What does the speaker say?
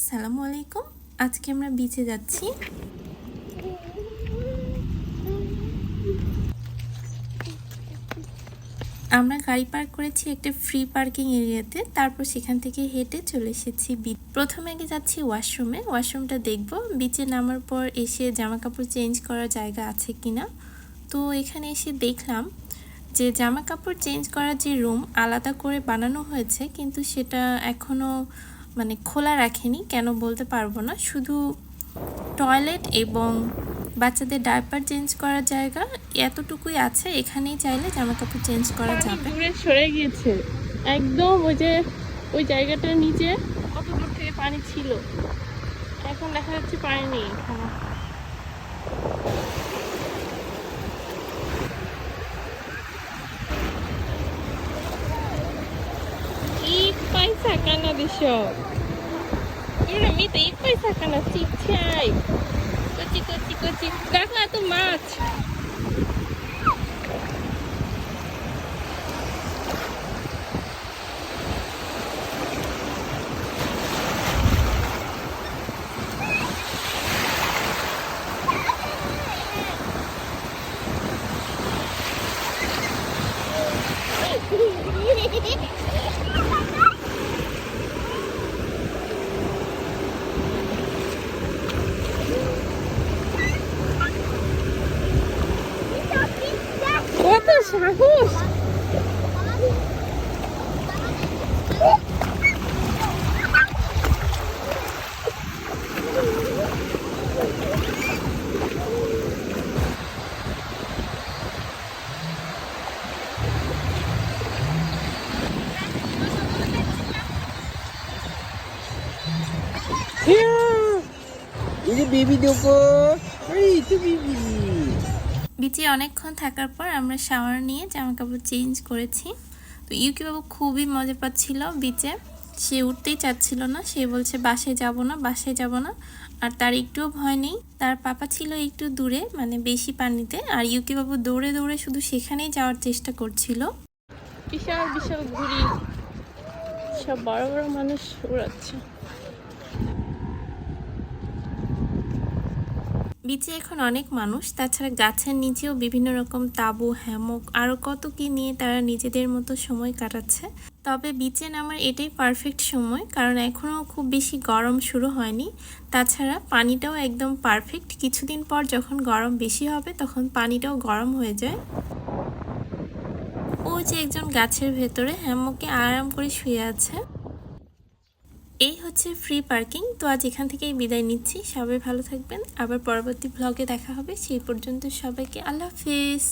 আসসালামু আলাইকুম আজকে আমরা বিচে যাচ্ছি। আমরা গাড়ি পার্ক করেছি একটা ফ্রি পার্কিং এরিয়াতে। তারপর সেখান থেকে হেঁটে চলে এসেছি বিচ প্রথমে আগে যাচ্ছি ওয়াশরুমে ওয়াশরুমটা দেখব। বিচে নামার পর এসে জামা কাপড় চেঞ্জ করার জায়গা আছে কিনা। তো এখানে এসে দেখলাম যে জামা কাপড় চেঞ্জ করার যে রুম আলাদা করে বানানো হয়েছে, কিন্তু সেটা এখনও মানে খোলা রাখেনি কেন বলতে পারব না। শুধু টয়লেট এবং বাচ্চাদের ডাইপার চেঞ্জ করার জায়গা এতটুকুই আছে এখানেই চাইলে জামা কাপড় চেঞ্জ করা যাবে। দূরে সরে গিয়েছে। একদম ওই যে ওই জায়গাটার নিচে কত দূর থেকে পানি ছিল। এখন দেখা যাচ্ছে পানি নেই এখানে। Sakana de show. Mira, mita, ipai sakana chichai. Kochi, kochi, kochi. Kakak tu মাছ কত এই যে বেবি দেখো। এই তো বেবি। বিচে অনেকক্ষণ থাকার পর আমরা শাওয়ার নিয়ে জামা কাপড় চেঞ্জ করেছি। তো ইউকি বাবু খুবই মজা পাচ্ছিল বিচে। সে উঠতেই চাচ্ছিল না সে বলছে বাসায় যাব না বাসায় যাব না। আর তার একটুও ভয় নেই। তার পাপা ছিল একটু দূরে মানে বেশি পানিতে। আর ইউকি বাবু দৌড়ে দৌড়ে শুধু সেখানেই যাওয়ার চেষ্টা করছিল। বিশাল বিশাল ঘুড়ি। সব বড় বড় মানুষ উড়াচ্ছে। বিচে এখন অনেক মানুষ। তাছাড়া গাছের নিচেও বিভিন্ন রকম তাবু, হ্যামক আরও কত কি নিয়ে তারা নিজেদের মতো সময় কাটাচ্ছে। তবে বিচে নামার এটাই পারফেক্ট সময়, কারণ এখনও খুব বেশি গরম শুরু হয়নি। তাছাড়া পানিটাও একদম পারফেক্ট কিছুদিন পর যখন গরম বেশি হবে, তখন পানিটাও গরম হয়ে যায়। ও যে একজন গাছের ভেতরে হ্যামকে আরাম করে শুয়ে আছে। এই হচ্ছে ফ্রি পার্কিং তো আজ এখান থেকেই বিদায় নিচ্ছি। সবাই ভালো থাকবেন। আবার পরবর্তী ব্লগে দেখা হবে। সেই পর্যন্ত সবাইকে আল্লাহ হাফিজ।